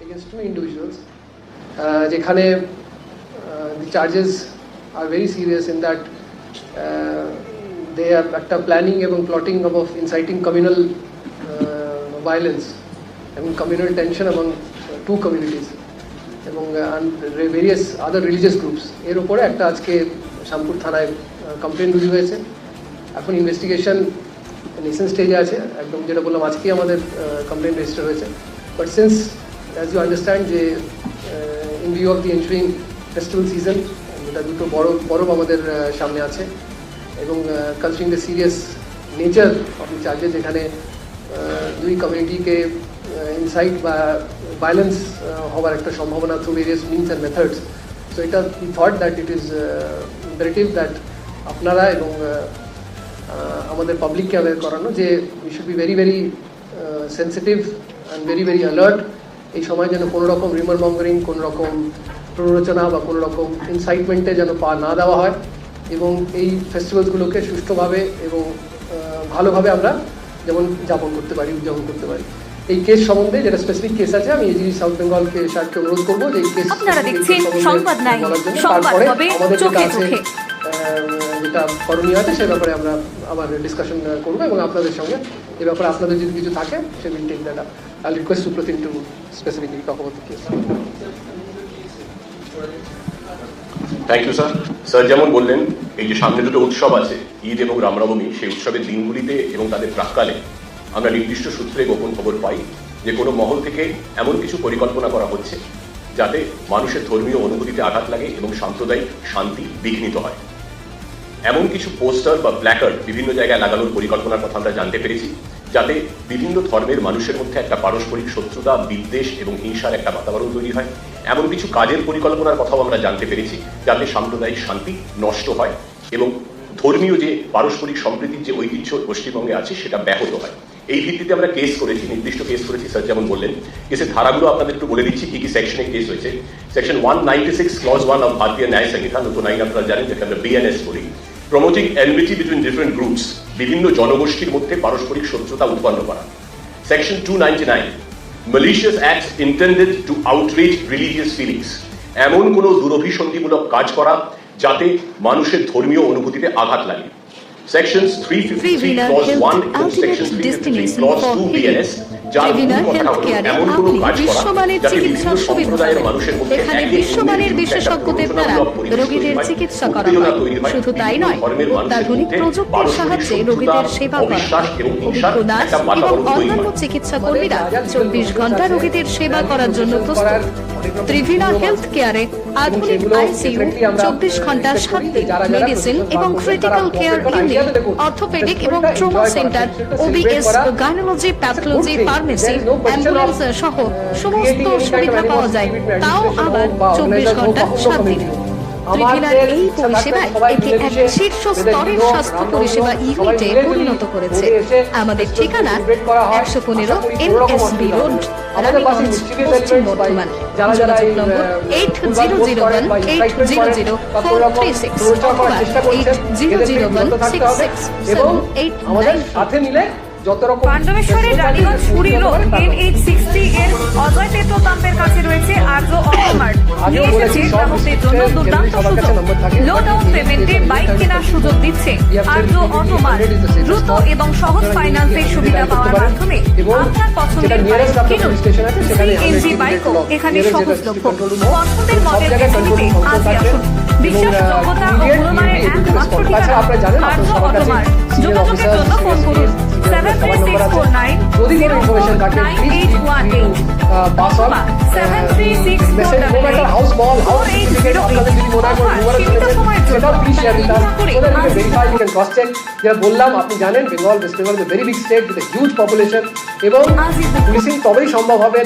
against two individuals uh, যেখানে the charges are very serious in that uh, they are একটা planning এবং plotting inciting communal uh, violence এবং tension among uh, two communities এবং various other religious groups এর উপরে একটা আজকে শ্যামপুর থানায় কমপ্লেন রুজু হয়েছে এখন ইনভেস্টিগেশন নেশন স্টেজে আছে একদম যেটা বললাম আজকেই আমাদের কমপ্লেন রেজিস্টার হয়েছে but since as you understand যে in view of the entering festival season যেটা দুটো বড় পরব আমাদের সামনে আছে এবং considering the serious nature of the charges ah, দুই কমিউনিটিকে ইনসাইট বা ভায়োলেন্স হওয়ার একটা সম্ভাবনা through various means and methods so এটা we thought that it is imperative that আপনারা এবং আমাদের পাবলিককে অ্যাওয়ার করানো যে we should be very very sensitive and very very alert এই সময় যেন কোনো রকম রিমার মঙ্গারিং কোনো রকম প্ররোচনা বা কোনো রকম ইনসাইটমেন্টে যেন পা না দেওয়া হয় এবং এই ফেস্টিভ্যালসগুলোকে সুষ্ঠুভাবে এবং ভালোভাবে আমরা যেমন যাপন করতে পারি উদযাপন করতে পারি এই কেস সম্বন্ধে যেটা স্পেসিফিক কেস আছে আমি এজি সাউথ বেঙ্গলকে স্যারকে অনুরোধ করব যে এই কেস আপনারা দেখছেন সংবাদ নাই। সংবাদ চোখে যেটা চোখে। যেটা করণীয় আছে সে ব্যাপারে আমরা আবার ডিসকাশন করব এবং আপনাদের সঙ্গে এ ব্যাপারে আপনাদের যদি কিছু থাকে সে will take that I request Suprotim to specifically talk about the case thank you sir sir যেমন বললেন, এই যে সামনে দুটো উৎসব আছে, ঈদ এবং রামনবমী, সেই উৎসবের দিনগুলিতে এবং তাদের প্রাককালে আমরা নির্দিষ্ট সূত্রে গোপন খবর পাই যে কোনো মহল থেকে এমন কিছু পরিকল্পনা করা হচ্ছে যাতে মানুষের ধর্মীয় অনুভূতিতে আঘাত লাগে এবং সাম্প্রদায়িক শান্তি বিঘ্নিত হয়। এমন কিছু পোস্টার বা প্ল্যাকার্ড বিভিন্ন জায়গায় লাগানোর পরিকল্পনার কথা আমরা জানতে পেরেছি। যাতে বিভিন্ন ধর্মের মানুষের মধ্যে একটা পারস্পরিক শত্রুতা, বিদ্বেষ এবং হিংসার একটা বাতাবরণ তৈরি হয়। এমন কিছু কাজের পরিকল্পনার কথাও আমরা জানতে পেরেছি, যাতে সাম্প্রদায়িক শান্তি নষ্ট হয় এবং ধর্মীয় যে পারস্পরিক সম্প্রীতির যে ঐতিহ্য পশ্চিমবঙ্গে আছে, সেটা ব্যাহত হয়। এই ভিত্তিতে আমরা কেস করেছি, নির্দিষ্ট কেস করেছি স্যার যেমন বললেন। কেসের ধারাগুলো আপনাদের একটু বলে দিচ্ছি, কি কি সেকশনে কেস হয়েছে। Section one ninety six clause one of Bharatiya Nyaya Sanhita, নতুন আইন আপনারা জানেন যেটা আমরা বিএনএস বলি। Promoting enmity between different groups বিভিন্ন জনগোষ্ঠীর মধ্যে পারস্পরিক শত্রুতা উৎপন্ন করা। Section two ninety nine malicious acts intended to outrage religious feelings এমন কোনো দুরভিসন্ধিমূলক কাজ করা যাতে মানুষের ধর্মীয় অনুভূতিতে আঘাত লাগে। সেকশনস 353 Trivina ক্লজ Health 1 এবং section 353 Destination clause for 2 Healing. BNS যার Trivina মূল কথা হলো Healthcare-এ এমন কোনো আপনি বিশ্বমানের চিকিৎসার সুবিধা পাবেন। এখানে বিশ্বমানের অন্যের বিরুদ্ধে একটা বিশেষজ্ঞদের দ্বারা রোগীদের চিকিৎসা করা হয়। শুধু তাই নয়, অত্যাধুনিক প্রযুক্তির সাহায্যে রোগীদের সেবা করা হয়। অভিজ্ঞ নার্স এবং অন্যান্য চিকিৎসা কর্মীরা চব্বিশ ঘণ্টা রোগীদের সেবা করার জন্য প্রস্তুত। ত্রিভিনা হেলথ কেয়ারে আধুনিক আইসিইউ চব্বিশ ঘণ্টা সাত দিন মেডিসিন এবং ক্রিটিক্যাল কেয়ার ইউনিট অর্থোপেডিক এবং trauma centre OBS gynaecology pathology pharmacy ambulance সহ সমস্ত সুবিধা পাওয়া যায়। তাও আবার চব্বিশ ঘণ্টা সাত দিন ত্রিভিলার এই পরিষেবায় একে এক শীর্ষ স্তরের স্বাস্থ্য পরিষেবা ইউনিটে পরিণত করেছে। আমাদের ঠিকানা একশো পনেরো এনএসবি রোড রানীগঞ্জ পশ্চিম বর্ধমান। যোগাযোগ number eight zero zero one eight zero zero four three six অথবা eight zero zero one six six seven eight nine পাণ্ডবেশ্বরের Raniganj Puri road NH sixty এর অজয় পেট্রোল পাম্পের কাছে রয়েছে আর্য অটোমার্ট নিয়ে এসেছে গ্রাহকদের জন্য দুর্দান্ত সুযোগ। লো ডাউন পেমেন্টে বাইক কেনার সুযোগ দিচ্ছে। আর্য অটোমার্ট দ্রুত এবং সহজ ফাইন্যান্সের সুবিধা পাওয়ার মাধ্যমে আপনার পছন্দের বাইক কিনুন। সিএনজি বাইকও এখানে সহজলভ্য। পছন্দের মডেল বেছে নিতে আজই আসুন বিশ্বাসযোগ্যতা ও গুণমানের একমাত্র ঠিকানা। আর্য অটোমার্ট যোগাযোগের জন্য ফোন করুন। Seven three six four nine যদি কোনো ইনফরমেশন থাকে nine eight one eight pass on seven three six message no matter how small how significant আপনাদের যদি মনে হয় কোনো rumor সীমিত সময়ের জন্য সেটাও please share with us so that you can verify you can cross check যেটা বললাম আপনি জানেন Bengal West Bengal very big state with huge population এবং পুলিশিং তবেই সম্ভব হবে